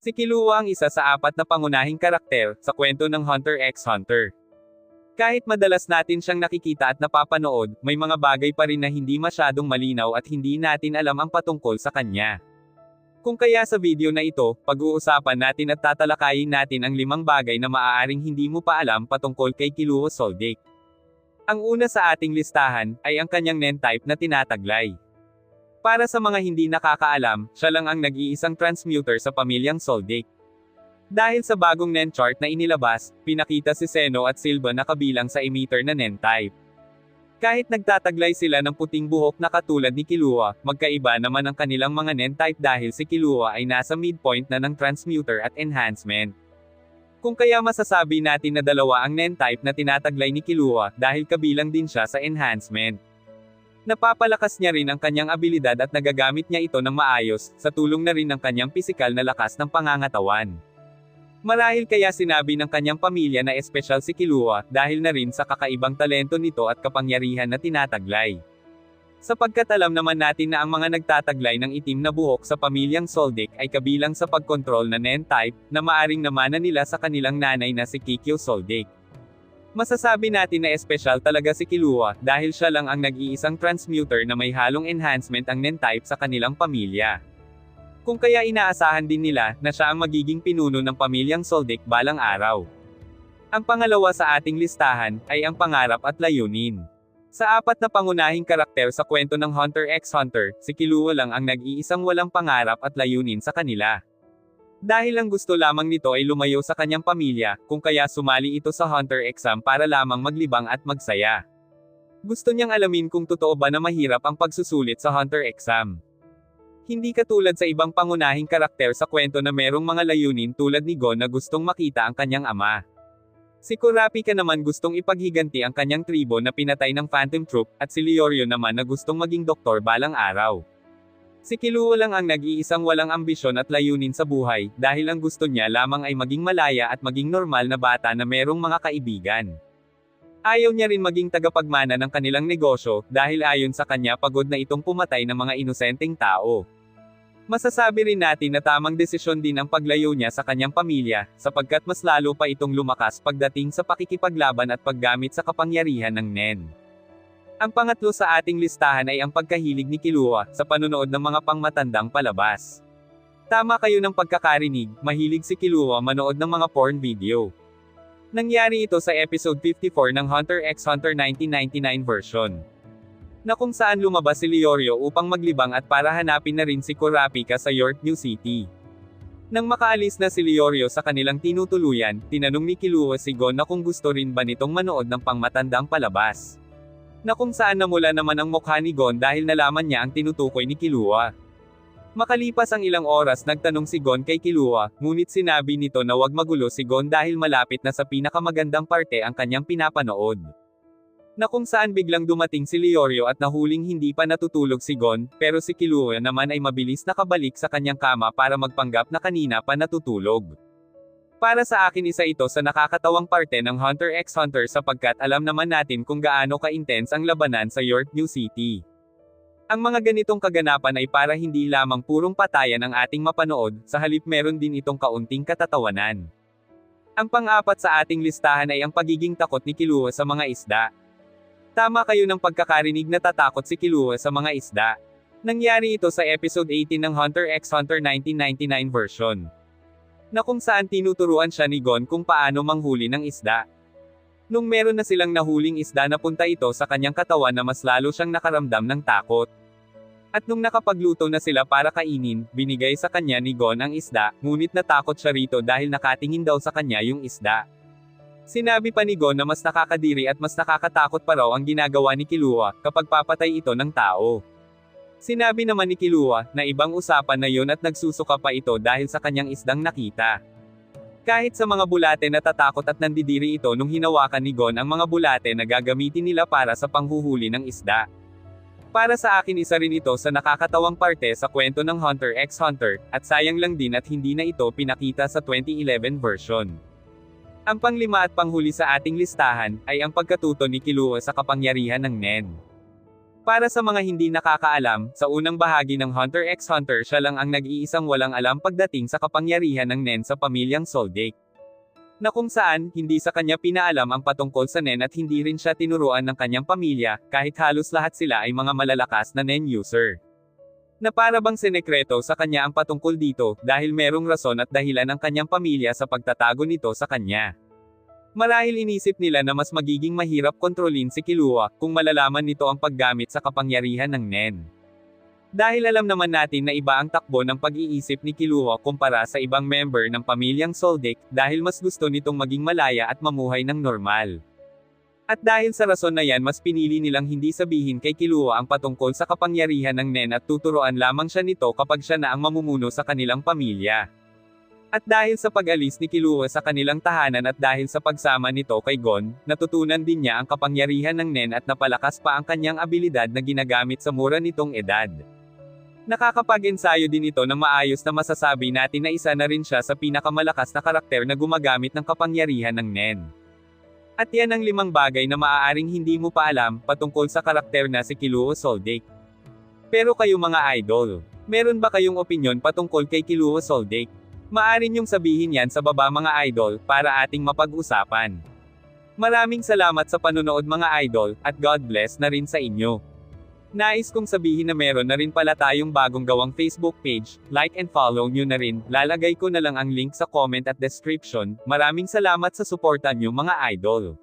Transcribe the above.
Si Killua ang isa sa apat na pangunahing karakter sa kwento ng Hunter x Hunter. Kahit madalas natin siyang nakikita at napapanood, may mga bagay pa rin na hindi masyadong malinaw at hindi natin alam ang patungkol sa kanya. Kung kaya sa video na ito, pag-uusapan natin at tatalakayin natin ang limang bagay na maaaring hindi mo pa alam patungkol kay Killua Soldic. Ang una sa ating listahan, ay ang kanyang nen type na tinataglay. Para sa mga hindi nakakaalam, siya lang ang nag-iisang transmuter sa pamilyang Soldic. Dahil sa bagong NEN chart na inilabas, pinakita si Seno at Silva na kabilang sa emitter na NEN type. Kahit nagtataglay sila ng puting buhok na katulad ni Kilua, magkaiba naman ang kanilang mga NEN type dahil si Kilua ay nasa midpoint na ng transmuter at enhancement. Kung kaya masasabi natin na dalawa ang NEN type na tinataglay ni Kilua dahil kabilang din siya sa enhancement. Napapalakas niya rin ang kanyang abilidad at nagagamit niya ito ng maayos, sa tulong na rin ng kanyang pisikal na lakas ng pangangatawan. Marahil kaya sinabi ng kanyang pamilya na espesyal si Kilua, dahil na rin sa kakaibang talento nito at kapangyarihan na tinataglay. Sapagkat alam naman natin na ang mga nagtataglay ng itim na buhok sa pamilyang Soldic ay kabilang sa pagkontrol na Nen type, na maaring namana nila sa kanilang nanay na si Kikyo Soldic. Masasabi natin na espesyal talaga si Kilua, dahil siya lang ang nag-iisang transmuter na may halong enhancement ang Nen type sa kanilang pamilya. Kung kaya inaasahan din nila, na siya ang magiging pinuno ng pamilyang Soldic balang araw. Ang pangalawa sa ating listahan, ay ang pangarap at layunin. Sa apat na pangunahing karakter sa kwento ng Hunter x Hunter, si Killua lang ang nag-iisang walang pangarap at layunin sa kanila. Dahil ang gusto lamang nito ay lumayo sa kanyang pamilya, kung kaya sumali ito sa Hunter exam para lamang maglibang at magsaya. Gusto niyang alamin kung totoo ba na mahirap ang pagsusulit sa Hunter exam. Hindi katulad sa ibang pangunahing karakter sa kwento na merong mga layunin tulad ni Gon na gustong makita ang kanyang ama. Si Kurapika naman gustong ipaghiganti ang kanyang tribo na pinatay ng Phantom Troop, at si Leorio naman na gustong maging doktor balang araw. Si Killua lang ang nag-iisang walang ambisyon at layunin sa buhay, dahil ang gusto niya lamang ay maging malaya at maging normal na bata na merong mga kaibigan. Ayaw niya rin maging tagapagmana ng kanilang negosyo, dahil ayon sa kanya pagod na itong pumatay ng mga inosenteng tao. Masasabi rin natin na tamang desisyon din ang paglayo niya sa kanyang pamilya, sapagkat mas lalo pa itong lumakas pagdating sa pakikipaglaban at paggamit sa kapangyarihan ng NEN. Ang pangatlo sa ating listahan ay ang pagkahilig ni Kilua sa panonood ng mga pangmatandang palabas. Tama kayo ng pagkakarinig, mahilig si Kilua manood ng mga porn video. Nangyari ito sa episode 54 ng Hunter x Hunter 1999 version. Na kung saan lumabas si Leorio upang maglibang at para hanapin na rin si Kurapika sa York New City. Nang makaalis na si Leorio sa kanilang tinutuluyan, tinanong ni Kilua si Gon na kung gusto rin ba nitong manood ng pangmatandang palabas na kung saan namula naman ang mukha ni Gon dahil nalaman niya ang tinutukoy ni Kilua. Makalipas ang ilang oras nagtanong si Gon kay Kilua, ngunit sinabi nito na wag magulo si Gon dahil malapit na sa pinakamagandang parte ang kanyang pinapanood. Na kung saan biglang dumating si Leorio at nahuling hindi pa natutulog si Gon, pero si Kilua naman ay mabilis nakabalik sa kanyang kama para magpanggap na kanina pa natutulog. Para sa akin isa ito sa nakakatawang parte ng Hunter x Hunter sapagkat alam naman natin kung gaano ka-intense ang labanan sa York New City. Ang mga ganitong kaganapan ay para hindi lamang purong patayan ang ating mapanood, sa halip meron din itong kaunting katatawanan. Ang pang-apat sa ating listahan ay ang pagiging takot ni Kilua sa mga isda. Tama kayo ng pagkakarinig na tatakot si Kilua sa mga isda. Nangyari ito sa episode 18 ng Hunter x Hunter 1999 version na kung saan tinuturuan siya ni Gon kung paano manghuli ng isda. Nung meron na silang nahuling isda napunta ito sa kanyang katawan na mas lalo siyang nakaramdam ng takot. At nung nakapagluto na sila para kainin, binigay sa kanya ni Gon ang isda, ngunit natakot siya rito dahil nakatingin daw sa kanya yung isda. Sinabi pa ni Gon na mas nakakadiri at mas nakakatakot pa raw ang ginagawa ni Kilua, kapag papatay ito ng tao. Sinabi naman ni Kilua, na ibang usapan na yon at nagsusuka pa ito dahil sa kanyang isdang nakita. Kahit sa mga bulate natatakot at nandidiri ito nung hinawakan ni Gon ang mga bulate na gagamitin nila para sa panghuhuli ng isda. Para sa akin isa rin ito sa nakakatawang parte sa kwento ng Hunter x Hunter, at sayang lang din at hindi na ito pinakita sa 2011 version. Ang panglima at panghuli sa ating listahan, ay ang pagkatuto ni Kilua sa kapangyarihan ng Nen. Para sa mga hindi nakakaalam, sa unang bahagi ng Hunter x Hunter siya lang ang nag-iisang walang alam pagdating sa kapangyarihan ng Nen sa pamilyang Soldic. Na kung saan, hindi sa kanya pinaalam ang patungkol sa Nen at hindi rin siya tinuruan ng kanyang pamilya, kahit halos lahat sila ay mga malalakas na Nen user. Na para bang sinekreto sa kanya ang patungkol dito, dahil merong rason at dahilan ng kanyang pamilya sa pagtatago nito sa kanya. Marahil inisip nila na mas magiging mahirap kontrolin si Kilua kung malalaman nito ang paggamit sa kapangyarihan ng Nen. Dahil alam naman natin na iba ang takbo ng pag-iisip ni Kilua kumpara sa ibang member ng pamilyang Soldic, dahil mas gusto nitong maging malaya at mamuhay ng normal. At dahil sa rason na yan mas pinili nilang hindi sabihin kay Kilua ang patungkol sa kapangyarihan ng Nen at tuturuan lamang siya nito kapag siya na ang mamumuno sa kanilang pamilya. At dahil sa pag-alis ni Kilua sa kanilang tahanan at dahil sa pagsama nito kay Gon, natutunan din niya ang kapangyarihan ng Nen at napalakas pa ang kanyang abilidad na ginagamit sa mura nitong edad. Nakakapag-ensayo din ito na maayos na masasabi natin na isa na rin siya sa pinakamalakas na karakter na gumagamit ng kapangyarihan ng Nen. At yan ang limang bagay na maaaring hindi mo pa alam patungkol sa karakter na si Kiluo Soldic. Pero kayo mga idol, meron ba kayong opinyon patungkol kay Kiluo Soldic? Maaari niyong sabihin yan sa baba mga idol, para ating mapag-usapan. Maraming salamat sa panonood mga idol, at God bless na rin sa inyo. Nais kong sabihin na meron na rin pala tayong bagong gawang Facebook page, like and follow nyo na rin, lalagay ko na lang ang link sa comment at description, maraming salamat sa suporta nyo mga idol.